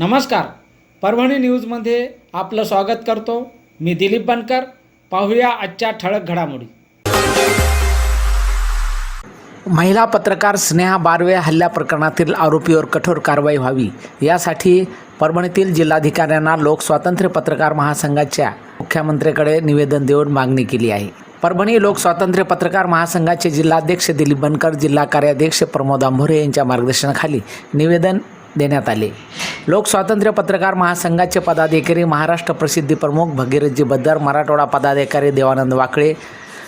नमस्कार. परभणी न्यूजमध्ये आपलं स्वागत करतो. मी दिलीप बनकर. पाहूया आजच्या ठळक घडामोडी. महिला पत्रकार स्नेहा बारवे हल्ल्या प्रकरणातील आरोपीवर कठोर कारवाई व्हावी. यासाठी परभणीतील जिल्हाधिकाऱ्यांना लोकस्वातंत्र्य पत्रकार महासंघाच्या मुख्यमंत्र्याकडे निवेदन देऊन मागणी केली आहे. परभणी लोकस्वातंत्र्य पत्रकार महासंघाचे जिल्हाध्यक्ष दिलीप बनकर जिल्हा कार्याध्यक्ष प्रमोद आंभोरे यांच्या मार्गदर्शनाखाली निवेदन देण्यात आले. लोकस्वातंत्र्य पत्रकार महासंघाचे पदाधिकारी महाराष्ट्र प्रसिद्धी प्रमुख भगीरथजी बद्दर मराठवाडा पदाधिकारी देवानंद वाकळे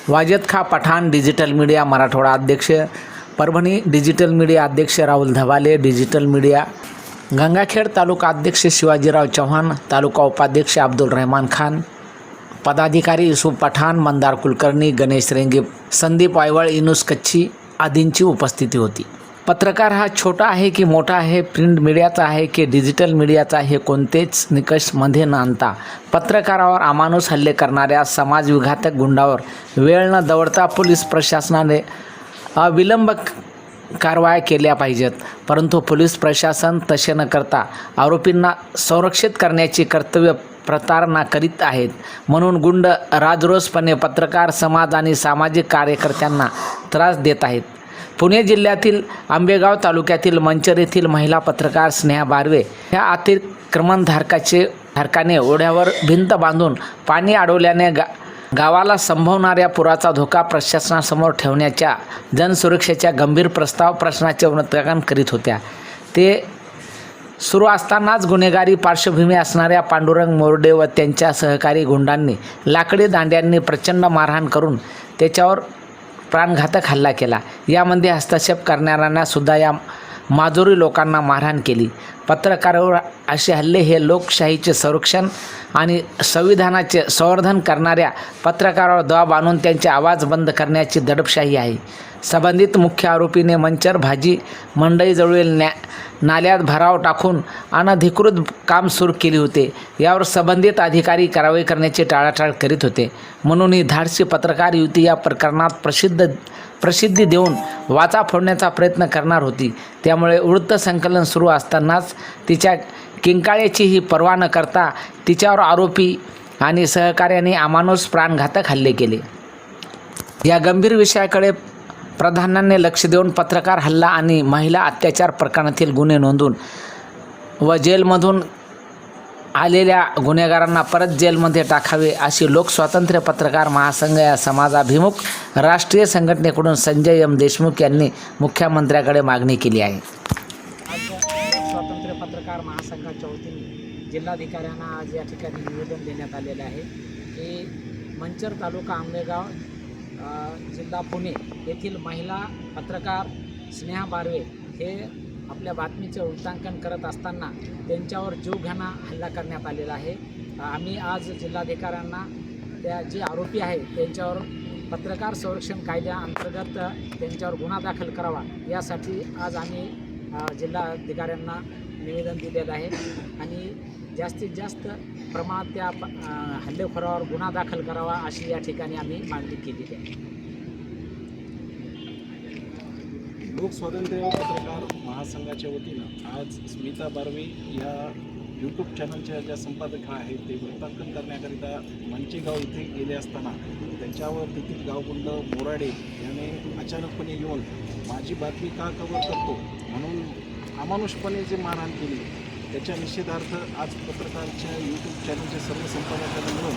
वाजद खा पठाण डिजिटल मीडिया मराठवाडा अध्यक्ष परभणी डिजिटल मीडिया अध्यक्ष राहुल धवाले डिजिटल मीडिया गंगाखेड तालुका अध्यक्ष शिवाजीराव चव्हाण तालुका उपाध्यक्ष अब्दुल रहमान खान पदाधिकारी युसुफ पठाण मंदार कुलकर्णी गणेश रेंगे संदीप वायवळ इनुस कच्छी आदींची उपस्थिती होती. पत्रकार हा छोटा आहे की मोठा आहे प्रिंट मीडियाचा आहे की डिजिटल मीडियाचा हे कोणतेच निकषमध्ये न आणता. पत्रकारावर अमानुष हल्ले करणाऱ्या समाजविघातक गुंडावर वेळ न दवडता पोलीस प्रशासनाने अविलंब कारवाया केल्या पाहिजेत. परंतु पोलीस प्रशासन तसे न करता आरोपींना संरक्षित करण्याची कर्तव्य प्रतारणा करीत आहेत. म्हणून गुंड राजरोसपणे पत्रकार समाज आणि सामाजिक कार्यकर्त्यांना त्रास देत आहेत. पुणे जिल्ह्यातील आंबेगाव तालुक्यातील मंचर येथील महिला पत्रकार स्नेहा बारवे ह्या अतिक्रमणधारकाचे धारकाने ओढ्यावर भिंत बांधून पाणी अडवल्याने गा गावाला संभवणाऱ्या पुराचा धोका प्रशासनासमोर ठेवण्याच्या जनसुरक्षेच्या गंभीर प्रस्ताव प्रश्नाचे उन्नतकरण करीत होत्या. ते सुरू असतानाच गुन्हेगारी पार्श्वभूमी असणाऱ्या पांडुरंग मोरडे व त्यांच्या सहकारी गुंडांनी लाकडी दांड्यांनी प्रचंड मारहाण करून त्याच्यावर प्राणघातक हल्ला केला. यामध्ये हस्तक्षेप करणाऱ्यांना सुद्धा या माजुरी लोकांना मारहाण केली. पत्रकारावर असे हल्ले हे लोकशाहीचे संरक्षण आणि संविधानाचे संवर्धन करणाऱ्या पत्रकारावर दबाव आणून त्यांचे आवाज बंद करण्याची दडपशाही आहे. संबंधित मुख्य आरोपीने मंचर भाजी मंडईजवळील न्या नाल्यात भराव टाकून अनधिकृत काम सुरू केले होते. यावर संबंधित अधिकारी कारवाई करण्याची टाळाटाळ करीत होते. म्हणून ही धाडसी पत्रकार युती या प्रकरणात प्रसिद्ध प्रसिद्धी देऊन वाचा फोडण्याचा प्रयत्न करणार होती. त्यामुळे वृत्त संकलन सुरू असतानाच तिच्या किंकाळेचीही पर्वा न करता तिच्यावर आरोपी आणि सहकार्याने अमानुष प्राणघातक हल्ले केले. या गंभीर विषयाकडे प्राधान्याने लक्ष देऊन पत्रकार हल्ला आणि महिला अत्याचार प्रकरणातील गुन्हे नोंदून व जेलमधून आलेल्या गुन्हेगारांना परत जेलमध्ये टाकावे अशी लोकस्वातंत्र्य पत्रकार महासंघ या समाजाभिमुख राष्ट्रीय संघटनेकडून संजय एम देशमुख यांनी मुख्यमंत्र्याकडे मागणी केली आहे. जिल्हाधिकाऱ्यांना आज या ठिकाणी निवेदन देण्यात आलेलं आहे की मंचर तालुका आंबेगाव जिल्हा पुणे येथील महिला पत्रकार स्नेहा बारवे हे आपल्या बातमीचे वृत्तांकन करत असताना त्यांच्यावर जीवघाणा हल्ला करण्यात आलेला आहे. आम्ही आज जिल्हाधिकाऱ्यांना त्या जे आरोपी आहेत त्यांच्यावर पत्रकार संरक्षण कायद्याअंतर्गत त्यांच्यावर गुन्हा दाखल करावा यासाठी आज आम्ही जिल्हाधिकाऱ्यांना निवेदन दिलेलं आहे. आणि जास्तीत जास्त प्रमाणात त्या प- हल्लेखोरावर गुन्हा दाखल करावा अशी या ठिकाणी आम्ही मागणी केलेली आहे. लोकस्वातंत्र्य पत्रकार महासंघाच्या वतीनं आज स्मिता बारवे या यूट्यूब चॅनलच्या ज्या संपादक आहेत ते वृत्तांकन करण्याकरिता मंचेगाव इथे गेले असताना त्यांच्यावर तेथील गावगुंड मोराडे याने अचानकपणे येऊन माझी बातमी का कव्हर करतो? म्हणून अमानुषपणे जे मारहाण केली त्याच्या निषेधार्थ आज पत्रकारच्या यूट्यूब चॅनलचे सर्व संपादकांना मिळून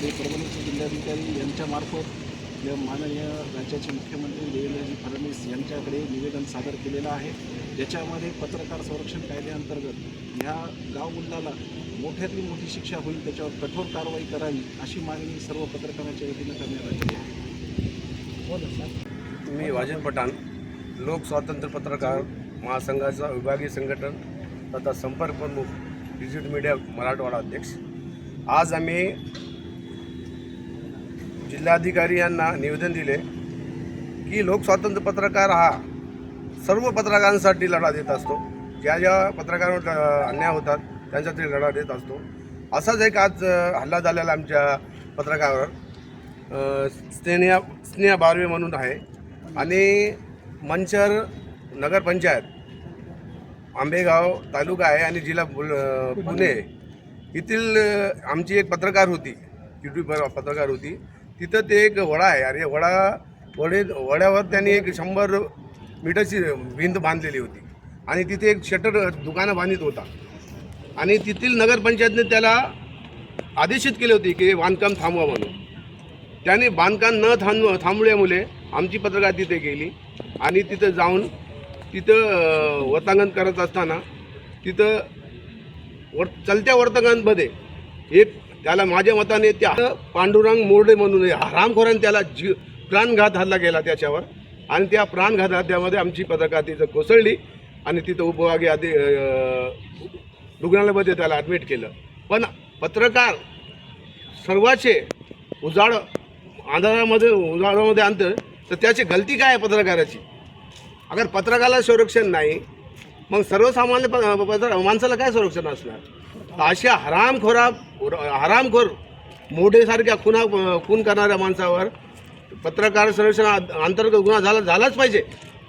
ते परभणीचे जिल्हाधिकारी यांच्यामार्फत या माननीय राज्याचे मुख्यमंत्री देवेंद्रजी फडणवीस यांच्याकडे निवेदन सादर केलेलं आहे. ज्याच्यामध्ये पत्रकार संरक्षण कायद्याअंतर्गत ह्या गावगुंडाला मोठ्यातली मोठी शिक्षा होईल त्याच्यावर कठोर कारवाई करावी अशी मागणी सर्व पत्रकारांच्या वतीनं करण्यात आलेली आहे. सर. मी वाजन पठाण लोकस्वातंत्र्य पत्रकार महासंघाचा विभागीय संघटन तथा संपर्क प्रमुख डिजिटल मीडिया मराठवाडा अध्यक्ष. आज आम्ही जिल्हाधिकारी यांना निवेदन दिले की लोकस्वातंत्र्य पत्रकार हा सर्व पत्रकारांसाठी लढा देत असतो. ज्या ज्या पत्रकारांवर अन्याय होतात त्यांच्यासाठी लढा देत असतो. असाच एक आज हल्ला झालेला आमच्या पत्रकारावर. स्नेहा स्नेहा बारवे म्हणून आहे. आणि मंचर नगरपंचायत आंबेगाव तालुका आहे आणि जिल्हा पुणे आहे. येथील आमची एक पत्रकार होती यूट्यूबवर पत्रकार होती. तिथं ते एक वडा आहे. अरे वडा वडे वड्यावर त्यांनी एक शंभर मीटरची भिंत बांधलेली होती. आणि तिथे एक शटर दुकानं बांधित होता. आणि तेथील नगरपंचायतने त्याला आदेशित केले होते की बांधकाम थांबवा म्हणून. त्याने बांधकाम न थांब थांबल्यामुळे आमची पत्रकार तिथे गेली आणि तिथं जाऊन तिथं वर्तांगण करत असताना तिथं वर चलत्या वर्तांगणमध्ये एक त्याला माझ्या मताने त्या पांडुरंग मोर्डे म्हणून हरामखोरांनी त्याला जी प्राणघात हल्ला केला त्याच्यावर. आणि त्या प्राणघात हल्ल्यामध्ये आमची पत्रकार तिथं कोसळली आणि तिथं उपभागी आधी रुग्णालयामध्ये त्याला ॲडमिट केलं. पण पत्रकार सर्वाचे उजाड आंधळामध्ये उजाडामध्ये आणतं तर त्याची गलती काय आहे पत्रकाराची? अगर पत्रकाला संरक्षण नाही मग सर्वसामान्य प- पत्र माणसाला काय संरक्षण असणार? अशा हरामखोरा हरामखोर मोठेसारख्या खुना खून करणाऱ्या माणसावर पत्रकार संरक्षण अंतर्गत गुन्हा झाला झालाच पाहिजे.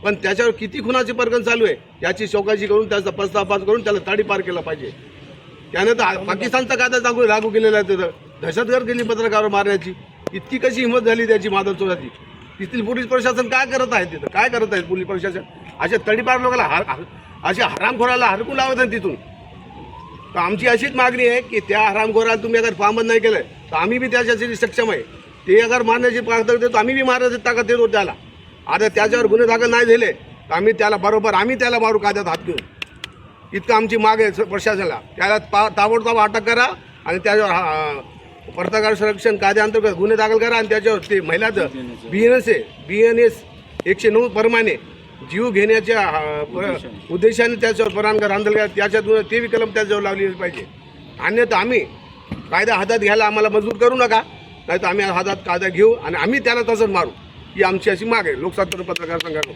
पण त्याच्यावर किती खुनाचे प्रकरण चालू आहे याची चौकशी करून त्याचा पस्तापास करून त्याला तडीपार केला पाहिजे. त्याने तर पाकिस्तानचा कायदा लागू लागू केलेला आहे तिथं दहशतगर्द केली पत्रकार मारण्याची इतकी कशी हिंमत झाली त्याची माधव चोराची? तिथील पोलीस प्रशासन काय करत आहे तिथं? काय करत आहे पोलीस प्रशासन? अशा तडीपार लोकांना हार अशा हरामखोराला हरकून लावत आहे तिथून. तर आमची अशीच मागणी आहे की त्या हरामखोराला तुम्ही अगर पामत नाही केलं तर आम्ही बी त्याच्यासाठी सक्षम आहे. ते अगर मारण्याची ताकद देतो आम्ही बी मारण्याची ताकद देतो त्याला. आता त्याच्यावर गुन्हे दाखल नाही झाले तर आम्ही त्याला बरोबर आम्ही त्याला मारू कायद्यात हात घेऊन इतकं आमची माग आहे प्रशासनाला. त्याला ता ताबडतोब अटक करा आणि त्याच्यावर हा- पत्रकार संरक्षण कायद्याअंतर्गत गुन्हे दाखल करा आणि त्याच्यावर ते महिलाचं बी एन एस आहे बी एन एस एकशे नऊ प्रमाणे जीव घेण्याच्या उद्देशाने. त्याच्यावर परांगर अंतर्गत त्याच्यातून ते बी कलम त्याच्यावर लावली पाहिजे. अन्यथा आम्ही कायदा हातात घ्यायला आम्हाला मजबूर करू नका. नाही तर आम्ही हातात कायदा घेऊ आणि आम्ही त्याला तसंच मारू. ही आमची अशी माग आहे. लोकशास्त्र पत्रकार संघाकडून.